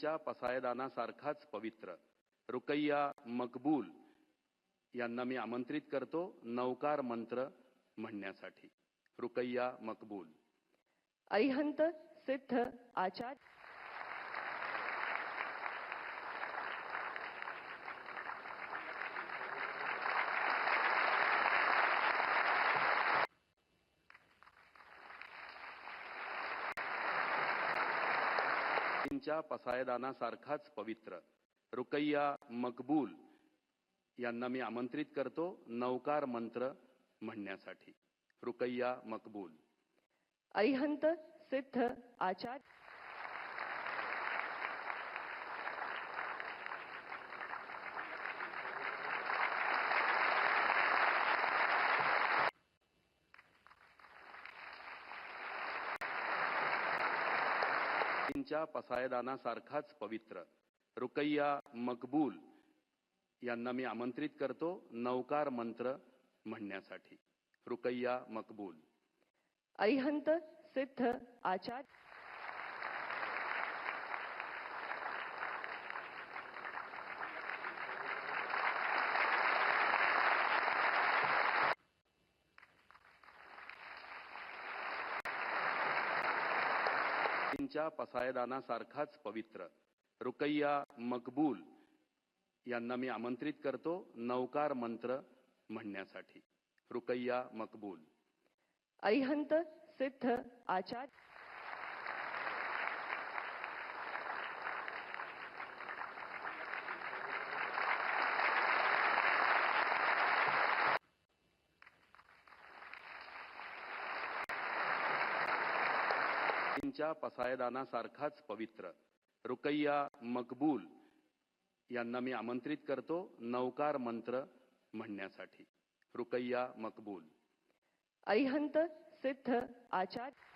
साधींच्या पसायदानासारखाच पवित्र. रुकैया मकबूल यांना मी आमंत्रित करतो नौकार मंत्र म्हणण्यासाठी. रुकैया मकबूल. अरिहंत सिद्ध आचार्य साधींच्या पसायदानासारखाच पवित्र. रुकैया मकबूल यांना मी आमंत्रित करतो नौकार मंत्र म्हणण्यासाठी. रुकैया मकबूल. अरिहंत सिद्ध आचार्य साधींच्या पसायदानासारखाच पवित्र. रुकैया मकबूल यांना मी आमंत्रित करतो नौकार मंत्र म्हणण्यासाठी. रुकैया मकबूल. अरिहंत सिद्ध आचार्य त्यांच्या पसायदानासारखाच पवित्र. रुकैया मकबूल यांना मी आमंत्रित करतो नौकार मंत्र म्हणण्यासाठी. रुकैया मकबूल. अरिहंत सिद्ध आचार्य साधींच्या पसायदानासारखाच पवित्र. रुकैया मकबूल यांना मी आमंत्रित करतो नौकार मंत्र म्हणण्यासाठी. रुकैया मकबूल. अरिहंत सिद्ध आचार्य